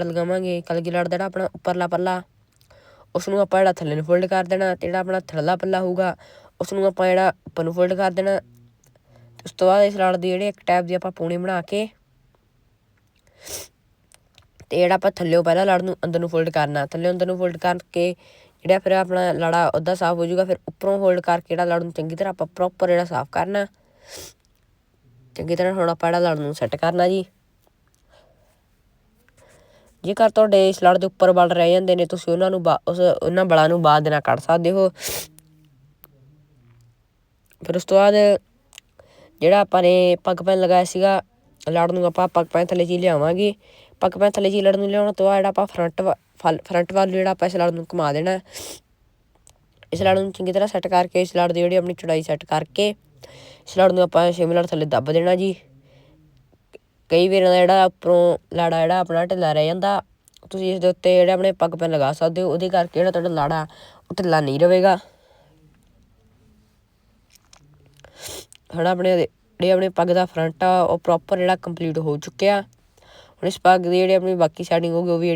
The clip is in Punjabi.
ਲਗਾਵਾਂਗੇ ਕਲਗੀ ਲੜ ਦਾ ਜਿਹੜਾ ਆਪਣਾ ਉੱਪਰਲਾ ਪੱਲਾ। ਉਸ ਨੂੰ ਆਪਾਂ ਜਿਹੜਾ ਥੱਲੇ ਨੂੰ ਫੋਲਡ ਕਰ ਦੇਣਾ ਤੇ ਜਿਹੜਾ ਆਪਣਾ ਥੱਲਲਾ ਪੱਲਾ ਹੋਊਗਾ ਉਸ ਨੂੰ ਆਪਾਂ ਜਿਹੜਾ ਉੱਪਰ ਨੂੰ ਫੋਲਡ ਕਰ ਦੇਣਾ। ਉਸ ਤੋਂ ਬਾਅਦ ਇਸ ਲੜ ਦੇ ਜਿਹੜੇ ਇੱਕ ਟੈਪ ਦੀ ਆਪਾਂ ਪੂਣੀ ਬਣਾ ਕੇ ਤੇ ਜਿਹੜਾ ਆਪਾਂ ਥੱਲੇੋਂ ਪਹਿਲਾਂ ਲੜ ਨੂੰ ਅੰਦਰ ਨੂੰ ਫੋਲਡ ਕਰਨਾ। ਥੱਲੇ ਅੰਦਰ ਨੂੰ ਫੋਲਡ ਕਰਕੇ ਜਿਹੜਾ ਫਿਰ ਆਪਣਾ ਲੜਾ ਉਹਦਾ ਸਾਫ਼ ਹੋ ਜਾਊਗਾ, ਫਿਰ ਉੱਪਰੋਂ ਹੋਲਡ ਕਰਕੇ ਜਿਹੜਾ ਲੜ ਨੂੰ ਚੰਗੀ ਤਰ੍ਹਾਂ ਆਪਾਂ ਪ੍ਰੋਪਰ ਜਿਹੜਾ ਸਾਫ਼ ਕਰਨਾ। ਚੰਗੀ ਤਰ੍ਹਾਂ ਹੁਣ ਆਪਾਂ ਜਿਹੜਾ ਲੜ ਨੂੰ ਸੈੱਟ ਕਰਨਾ ਜੀ। ਜੇਕਰ ਤੁਹਾਡੇ ਸਲੜ ਦੇ ਉੱਪਰ ਬਲ ਰਹਿ ਜਾਂਦੇ ਨੇ, ਤੁਸੀਂ ਉਹਨਾਂ ਨੂੰ ਉਸ, ਉਹਨਾਂ ਬਲਾਂ ਨੂੰ ਬਾਅਦ ਨਾਲ ਕੱਢ ਸਕਦੇ ਹੋ। ਫਿਰ ਉਸ ਤੋਂ ਬਾਅਦ ਜਿਹੜਾ ਆਪਾਂ ਨੇ ਪੱਗ ਪੈਨ ਲਗਾਇਆ ਸੀਗਾ, ਲੜ ਨੂੰ ਆਪਾਂ ਪੱਗ ਪੈਨ ਥੱਲੇ ਜੀ ਲਿਆਵਾਂਗੇ। ਪੱਗ ਪੈਨ ਥੱਲੇ ਜੀ ਲੜ ਨੂੰ ਲਿਆਉਣ ਤੋਂ ਬਾਅਦ ਜਿਹੜਾ ਆਪਾਂ ਫਰੰਟ ਫਰੰਟ ਵੱਲ ਜਿਹੜਾ ਆਪਾਂ ਇਸ ਲੜ ਨੂੰ ਘੁਮਾ ਦੇਣਾ। ਇਸ ਲੜ ਨੂੰ ਚੰਗੀ ਤਰ੍ਹਾਂ ਸੈੱਟ ਕਰਕੇ, ਇਸ ਲੜ ਦੀ ਜਿਹੜੀ ਆਪਣੀ ਚੌੜਾਈ ਸੈੱਟ ਕਰਕੇ, ਇਸ ਲੜ ਨੂੰ ਆਪਾਂ ਛੇਵੇਂ ਲੜ ਥੱਲੇ ਦੱਬ ਦੇਣਾ ਜੀ। ਕਈ ਵਾਰ ਜਿਹੜਾ ਉੱਪਰੋਂ ਲਾੜਾ ਜਿਹੜਾ ਆਪਣਾ ਢਿੱਲਾ ਰਹਿ ਜਾਂਦਾ, ਤੁਸੀਂ ਇਸ ਦੇ ਉੱਤੇ ਜਿਹੜੇ ਆਪਣੇ ਪੱਗ ਪੈਨ ਲਗਾ ਸਕਦੇ ਹੋ, ਉਹਦੇ ਕਰਕੇ ਜਿਹੜਾ ਤੁਹਾਡਾ ਲਾੜਾ ਉਹ ਢਿੱਲਾ ਨਹੀਂ ਰਹੇਗਾ। ਹੁਣ ਆਪਣੇ ਜਿਹੜੇ ਆਪਣੇ ਪੱਗ ਦਾ ਫਰੰਟ ਆ, ਉਹ ਪ੍ਰੋਪਰ ਜਿਹੜਾ ਕੰਪਲੀਟ ਹੋ ਚੁੱਕਿਆ। ਹੁਣ ਇਸ ਪੱਗ ਦੀ ਜਿਹੜੀ ਆਪਣੀ ਬਾਕੀ ਸੈਟਿੰਗ ਹੋਊਗੀ, ਉਹ ਵੀ ਜਿਹੜੀ